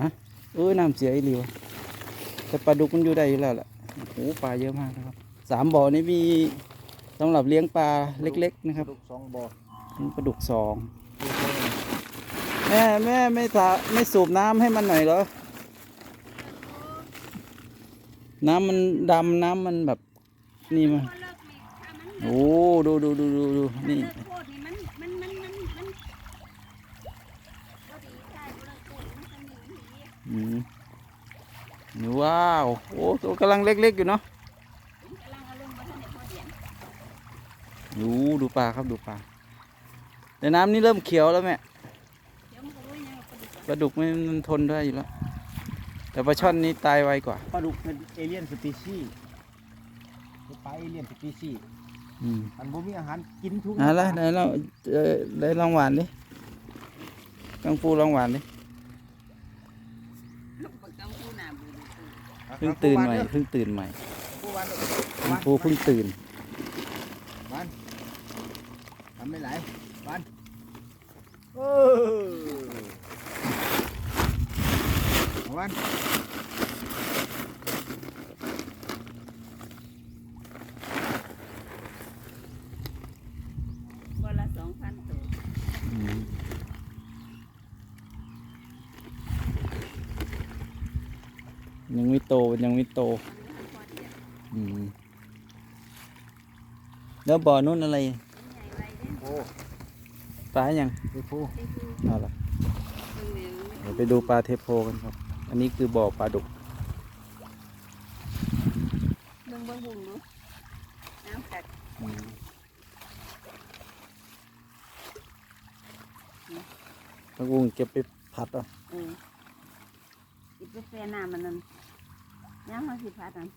อะเอ้ยน้ำเสียอีหลีวะแต่ปลาดุกมันอยู่ได้อยู่แล้วแหละโอ้โหปลาเยอะมากนะครับสามบ่อนี้มีสำหรับเลี้ยงปลาเล็ก ๆ นะครับลูกสองบ่อมีปลาดุกสองแม่แม่ไม่สาไม่สูบน้ำให้มันหน่อยเหรอน้ำมันดำน้ำมันแบบนี่มาโอ้ดูดูดูดูดูนี่เลิกโคตรนี่มันมันมันมันมันก็ดีใช่เลิกโคตรมันจะหนีหนี อืม นี่ว้าว โอ้ตัวกำลังเล็กๆอยู่เนาะผมกำลังเอาลงมาท่านในพ่อเดียนดูดูปลาครับดูปลาแต่น้ำนี่เริ่มเขียวแล้วแม่เดี๋ยวมันก็รู้ยังว่าปลาดุกปลาดุกมันมันทนได้อยู่แล้ว แต่ปลาช่อนนี่ตายไวกว่าปลาดุกเป็นเอเลี่ยนสปีชีส์เป็นปลาเอเลี่ยนสปีชีส์อืมมันบ่มีอาหารกินทุกอะแล้วไหนเราเออได้ลองหวานดิกังฟูลองหวานดิ ปลากำพูหนาบูดูคือ เพิ่งตื่นใหม่เพิ่งตื่นใหม่ผู้วันกังฟูเพิ่งตื่นวันทำไม่ไหลวันเออวันวันละสองพันตัว อืม ยังไม่โตมันยังไม่โตมันไม่ทันพ่อเดียนอืมแล้วบ่อนู้นอะไรมันใหญ่ไวเด้โอ้ปลายังไปผู้ไอ้คือเอาละตรงนี้มันเดี๋ยวไปดูปลาเทโพกันครับ อันนี้คือบ่อปลาดุกเบิ่งเบิ่งบุ้งดูน้ำกัดอืมผักบุ้งเก็บไปผัดเอะเออกิน ไปแฟน้ำมันนั่นยังเขาสิพัดนั่น